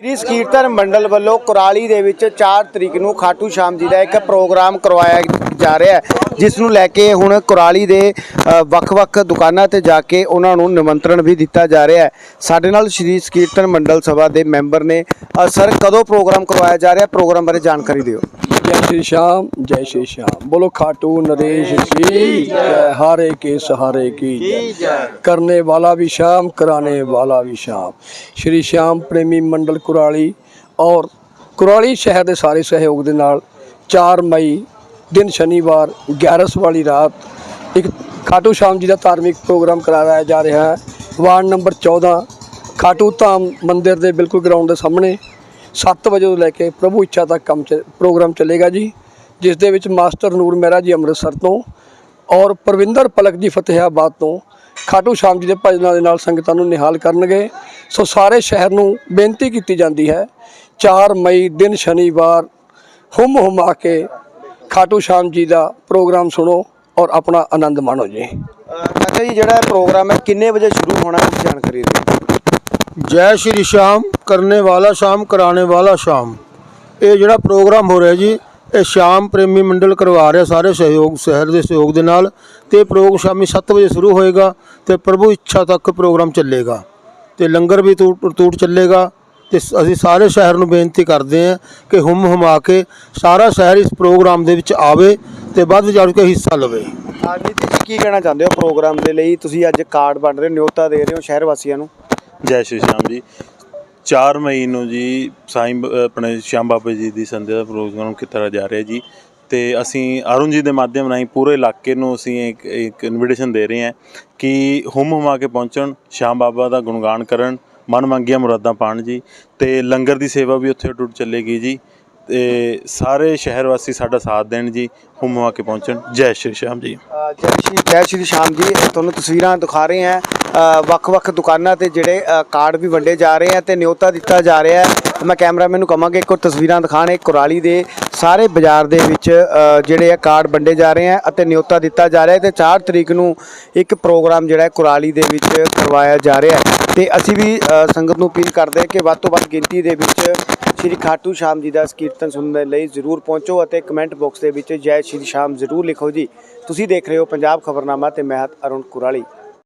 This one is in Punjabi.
ਸ੍ਰੀ ਕੀਰਤਨ ਮੰਡਲ ਵੱਲੋਂ ਕੁਰਾਲੀ ਦੇ ਵਿੱਚ 4 ਤਰੀਕ ਨੂੰ ਖਾਟੂ ਸ਼ਾਮ ਜੀ ਦਾ ਇੱਕ ਪ੍ਰੋਗਰਾਮ ਕਰਵਾਇਆ ਜਾ ਰਿਹਾ ਹੈ, ਜਿਸ ਨੂੰ ਲੈ ਕੇ ਹੁਣ ਕੁਰਾਲੀ ਦੇ ਵੱਖ-ਵੱਖ ਦੁਕਾਨਾਂ ਤੇ ਜਾ ਕੇ ਉਹਨਾਂ ਨੂੰ ਨਿਮੰਤਰਣ ਵੀ ਦਿੱਤਾ ਜਾ ਰਿਹਾ ਹੈ। ਸਾਡੇ ਨਾਲ ਸ੍ਰੀ ਕੀਰਤਨ ਮੰਡਲ ਸਭਾ ਦੇ ਮੈਂਬਰ ਨੇ ਸਰ ਕਦੋਂ ਪ੍ਰੋਗਰਾਮ ਕਰਵਾਇਆ ਜਾ ਰਿਹਾ? ਪ੍ਰੋਗਰਾਮ ਬਾਰੇ ਜਾਣਕਾਰੀ ਦਿਓ। जय श्री श्याम जय श्री श्याम बोलो खाटू नरेश की जय हारे के सहारे की जय करने वाला भी श्याम कराने वाला भी श्याम श्री श्याम ਪ੍ਰੇਮੀ ਮੰਡਲ ਕੁਰਾਲੀ ਔਰ ਕੁਰਾਲੀ ਸ਼ਹਿਰ ਦੇ ਸਾਰੇ ਸਹਿਯੋਗ ਦੇ ਨਾਲ 4 ਮਈ ਦਿਨ ਸ਼ਨੀਵਾਰ 11 ਵਾਲੀ ਰਾਤ ਇੱਕ ਖਾਟੂ ਸ਼ਾਮ ਜੀ ਦਾ ਧਾਰਮਿਕ ਪ੍ਰੋਗਰਾਮ ਕਰਾਇਆ ਜਾ ਰਿਹਾ ਹੈ ਵਾਰਡ ਨੰਬਰ 14 ਖਾਟੂ ਧਾਮ ਮੰਦਿਰ ਦੇ ਬਿਲਕੁਲ ਗਰਾਊਂਡ ਦੇ ਸਾਹਮਣੇ 7 ਵਜੇ ਤੋਂ ਲੈ ਕੇ ਪ੍ਰਭੂ ਇੱਛਾ ਤੱਕ ਕੰਮ ਚ ਪ੍ਰੋਗਰਾਮ ਚੱਲੇਗਾ ਜੀ, ਜਿਸ ਦੇ ਵਿੱਚ ਮਾਸਟਰ ਨੂਰ ਮਹਿਰਾ ਜੀ ਅੰਮ੍ਰਿਤਸਰ ਤੋਂ ਔਰ ਪਰਵਿੰਦਰ ਪਲਕ ਜੀ ਫਤਿਹਾਬਾਦ ਤੋਂ ਖਾਟੂ ਸ਼ਾਮ ਜੀ ਦੇ ਭਜਨਾਂ ਦੇ ਨਾਲ ਸੰਗਤਾਂ ਨੂੰ ਨਿਹਾਲ ਕਰਨਗੇ। ਸੋ ਸਾਰੇ ਸ਼ਹਿਰ ਨੂੰ ਬੇਨਤੀ ਕੀਤੀ ਜਾਂਦੀ ਹੈ 4 ਮਈ ਦਿਨ ਸ਼ਨੀਵਾਰ ਹੁਮ ਹੁਮਾ ਕੇ ਖਾਟੂ ਸ਼ਾਮ ਜੀ ਦਾ ਪ੍ਰੋਗਰਾਮ ਸੁਣੋ ਔਰ ਆਪਣਾ ਆਨੰਦ ਮਾਣੋ ਜੀ। ਅੱਛਾ ਜੀ, ਜਿਹੜਾ ਪ੍ਰੋਗਰਾਮ ਹੈ, ਕਿੰਨੇ ਵਜੇ ਸ਼ੁਰੂ ਹੋਣਾ ਹੈ ਜਾਣਕਾਰੀ ਦਿਓ। ਜੈ ਸ਼੍ਰੀ ਸ਼ਾਮ ਕਰਨੇ ਵਾਲਾ ਸ਼ਾਮ, ਕਰਾਣੇ ਵਾਲਾ ਸ਼ਾਮ। ਇਹ ਜਿਹੜਾ ਪ੍ਰੋਗਰਾਮ ਹੋ ਰਿਹਾ ਜੀ, ਇਹ ਸ਼ਾਮ ਪ੍ਰੇਮੀ ਮੰਡਲ ਕਰਵਾ ਰਿਹਾ ਸਾਰੇ ਸਹਿਯੋਗ, ਸ਼ਹਿਰ ਦੇ ਸਹਿਯੋਗ ਦੇ ਨਾਲ ਤੇ ਇਹ ਪ੍ਰੋਗਰਾਮ ਸ਼ਾਮੀ 7 ਵਜੇ ਸ਼ੁਰੂ ਹੋਏਗਾ ਤੇ ਪ੍ਰਭੂ ਇੱਛਾ ਤੱਕ ਪ੍ਰੋਗਰਾਮ ਚੱਲੇਗਾ। ਤੇ ਲੰਗਰ ਵੀ ਟੂਟ ਟੂਟ ਚੱਲੇਗਾ ਤੇ ਅਸੀਂ ਸਾਰੇ ਸ਼ਹਿਰ ਨੂੰ ਬੇਨਤੀ ਕਰਦੇ ਹਾਂ ਕਿ ਹੁਮ ਹੁਮਾ ਕੇ ਸਾਰਾ ਸ਼ਹਿਰ ਇਸ ਪ੍ਰੋਗਰਾਮ ਦੇ ਵਿੱਚ ਆਵੇ ਤੇ ਵੱਧ ਚੜ ਕੇ ਹਿੱਸਾ ਲਵੇ। ਹਾਂ ਤੁਸੀਂ ਕੀ ਕਹਿਣਾ ਚਾਹੁੰਦੇ ਹੋ ਪ੍ਰੋਗਰਾਮ ਦੇ ਲਈ? ਤੁਸੀਂ ਅੱਜ ਕਾਰਡ ਵੰਡ ਰਹੇ ਹੋ ਨਿਯੋਤਾ ਦੇ ਰਹੇ ਹੋ ਸ਼ਹਿਰ ਵਾਸੀਆਂ ਨੂੰ। ਜੈ ਸ਼੍ਰੀ ਸ਼ਾਮ ਜੀ। 4 ਮਈ ਨੂੰ ਜੀ ਸਾਈਂ ਬ- ਆਪਣੇ ਸ਼ਾਮ ਬਾਬਾ ਜੀ ਦੀ ਸੰਧਿਆ ਦਾ ਪ੍ਰੋਗਰਾਮ ਕੀਤਾ ਜਾ ਰਿਹਾ ਜੀ। ਤੇ ਅਸੀਂ ਅਰੁਣ ਜੀ ਦੇ ਮਾਧਿਅਮ ਰਾਹੀਂ ਪੂਰੇ ਇਲਾਕੇ ਨੂੰ ਅਸੀਂ ਇੱਕ ਇੱਕ ਇਨਵੀਟੇਸ਼ਨ ਦੇ ਰਹੇ ਹਾਂ ਕਿ ਹੁਮ ਹੁਮਾ ਕੇ ਪਹੁੰਚਣ ਸ਼ਾਮ ਬਾਬਾ ਦਾ ਗੁਣਗਾਨ ਕਰਨ, ਮਨ ਮੰਗੀਆਂ ਮੁਰਾਦਾਂ ਪਾਣ ਜੀ। ਤੇ ਲੰਗਰ ਦੀ ਸੇਵਾ ਵੀ ਉੱਥੇ ਟੁੱਟ ਚੱਲੇਗੀ ਜੀ। ਤੇ ਸਾਰੇ ਸ਼ਹਿਰ ਵਾਸੀ ਸਾਡਾ ਸਾਥ ਦੇਣ ਜੀ, ਹੁਮ ਹੁਮਾ ਕੇ ਪਹੁੰਚਣ। ਜੈ ਸ਼੍ਰੀ ਸ਼ਾਮ ਜੀ। ਜੈ ਸ਼੍ਰੀ ਜੈ ਸ਼੍ਰੀ ਸ਼ਾਮ ਜੀ, ਤੁਹਾਨੂੰ ਤਸਵੀਰਾਂ ਦਿਖਾ ਰਹੇ ਹਾਂ। ਵੱਖ-ਵੱਖ ਦੁਕਾਨਾਂ ਤੇ ਜਿਹੜੇ ਕਾਰਡ ਵੀ ਵੰਡੇ ਜਾ ਰਹੇ ਆ ਤੇ ਨਿਯੋਤਾ ਦਿੱਤਾ ਜਾ ਰਿਹਾ ਹੈ। ਮੈਂ ਕੈਮਰਾਮੈਨ ਨੂੰ ਕਹਾਂਗਾ ਇੱਕ ਹੋਰ ਤਸਵੀਰਾਂ ਦਿਖਾਣ ਇਹ ਕੁਰਾਲੀ ਦੇ ਸਾਰੇ ਬਾਜ਼ਾਰ ਦੇ ਵਿੱਚ ਜਿਹੜੇ ਆ ਕਾਰਡ ਵੰਡੇ ਜਾ ਰਹੇ ਆ ਅਤੇ ਨਿਯੋਤਾ ਦਿੱਤਾ ਜਾ ਰਿਹਾ ਹੈ ਤੇ 4 ਤਰੀਕ ਨੂੰ ਇੱਕ ਪ੍ਰੋਗਰਾਮ ਜਿਹੜਾ ਹੈ ਕੁਰਾਲੀ ਦੇ ਵਿੱਚ ਕਰਵਾਇਆ ਜਾ ਰਿਹਾ ਹੈ। ਤੇ ਅਸੀਂ ਵੀ ਸੰਗਤ ਨੂੰ ਅਪੀਲ ਕਰਦੇ ਹਾਂ ਕਿ ਵੱਧ ਤੋਂ ਵੱਧ ਗਿਣਤੀ ਦੇ ਵਿੱਚ ਸ਼੍ਰੀ ਖਾਟੂ ਸ਼ਾਮ ਜੀ ਦਾ ਕੀਰਤਨ ਸੁਣਨ ਦੇ ਲਈ ਜ਼ਰੂਰ ਪਹੁੰਚੋ ਅਤੇ ਕਮੈਂਟ ਬਾਕਸ ਦੇ ਵਿੱਚ ਜੈ ਸ਼੍ਰੀ ਸ਼ਾਮ ਜ਼ਰੂਰ ਲਿਖੋ ਜੀ। ਤੁਸੀਂ ਦੇਖ ਰਹੇ ਹੋ ਪੰਜਾਬ ਖਬਰਨਾਮਾ ਤੇ ਮੈਂ ਹਾਂ ਅਰੁਣ ਕੁਰਾਲੀ।